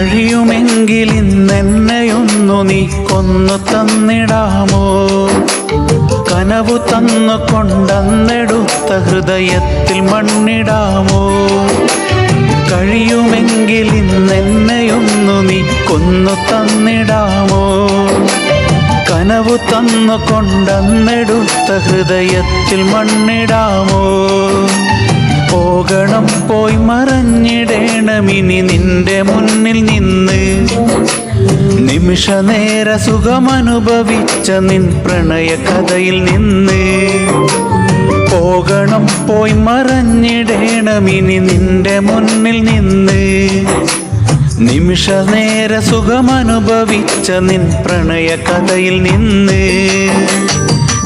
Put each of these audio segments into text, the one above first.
കഴിയുമെങ്കിൽ ഇന്നെന്നെയൊന്നു നീ കൊന്നു തന്നിടാമോ? കനവു തന്നു കൊണ്ടെടുത്ത ഹൃദയത്തിൽ മണ്ണിടാമോ? കഴിയുമെങ്കിൽ ഇന്നെന്നെയൊന്നു നീ കൊന്നു തന്നിടാമോ? കനവു തന്നു കൊണ്ടെടുത്ത ഹൃദയത്തിൽ മണ്ണിടാമോ? പോകണം പോയി മറഞ്ഞിടേണമിനി നിന്റെ മുന്നിൽ നിന്ന്. നിമിഷ നേര സുഖമനുഭവിച്ച നിൻ പ്രണയ കഥയിൽ നിന്ന്. പോകണം പോയി മറഞ്ഞിടേണമിനി നിന്റെ മുന്നിൽ നിന്ന്. നിമിഷ നേര സുഖമനുഭവിച്ച നിൻ പ്രണയ കഥയിൽ നിന്ന്.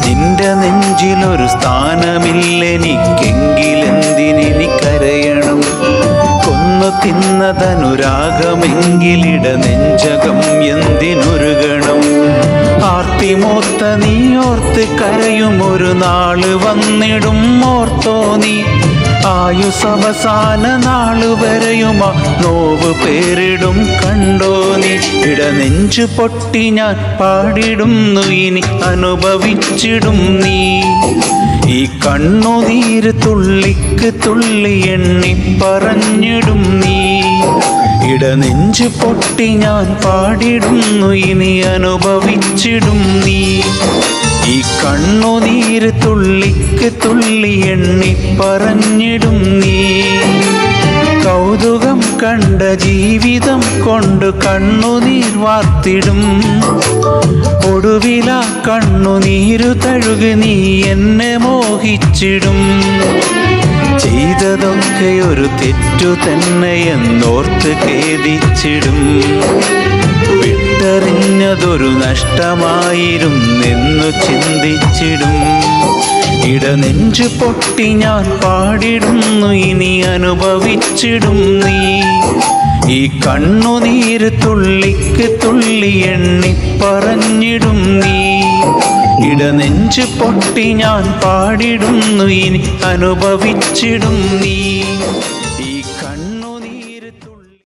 നിന്റെ നെഞ്ചിലൊരു സ്ഥാനമില്ലെനിക്കെങ്കിലെന്തിനെനിക്കരയണം തിന്നതനുരാഗമെങ്കിലിട നെഞ്ചകം എന്തിനൊരുകണം? ആർത്തിമോത്ത നീ ഓർത്ത് കരയും ഒരു നാൾ വന്നിടും ഓർത്തോ നീ. ആയുസവസാന നാൾ വരെയുമാ. നോവ് പേരിടും കണ്ടോ നീ. ഇടനെഞ്ചു പൊട്ടി ഞാൻ പാടിടുന്നു ഇനി അനുഭവിച്ചിടും നീ. ഈ കണ്ണുനീര് തുള്ളിക്ക് തുള്ളി എണ്ണി പറഞ്ഞിടും നീ. ഇടനെഞ്ചു പൊട്ടി ഞാൻ പാടിടുന്നു ഇനി അനുഭവിച്ചിടും നീ. കണ്ണുനീര് തുള്ളിക്ക് തുള്ളി എണ്ണി പറഞ്ഞിടും നീ. കൗതുകം കണ്ട ജീവിതം കൊണ്ട് കണ്ണുനീർ വാർത്തിടും. ഒടുവില കണ്ണുനീരു തഴുകി നീ എന്നെ മോഹിച്ചിടും. ചെയ്തതൊക്കെ ഒരു തെറ്റു തന്നെ എന്നോർത്ത് ഖേദിച്ചിടും. വിട്ടെറിഞ്ഞതൊരു നഷ്ടമായിരുന്നെന്നു ചിന്തിച്ചിടും. ഇടനെഞ്ചു പൊട്ടി ഞാൻ പാടിടുന്നു ഇനി അനുഭവിച്ചിടും നീ. ഈ കണ്ണുനീര് തുള്ളിക്ക് തുള്ളി എണ്ണി പറഞ്ഞിടും നീ. ഇടനെഞ്ചു പൊട്ടി ഞാൻ പാടിടുന്നു ഇനി അനുഭവിച്ചിടും നീ.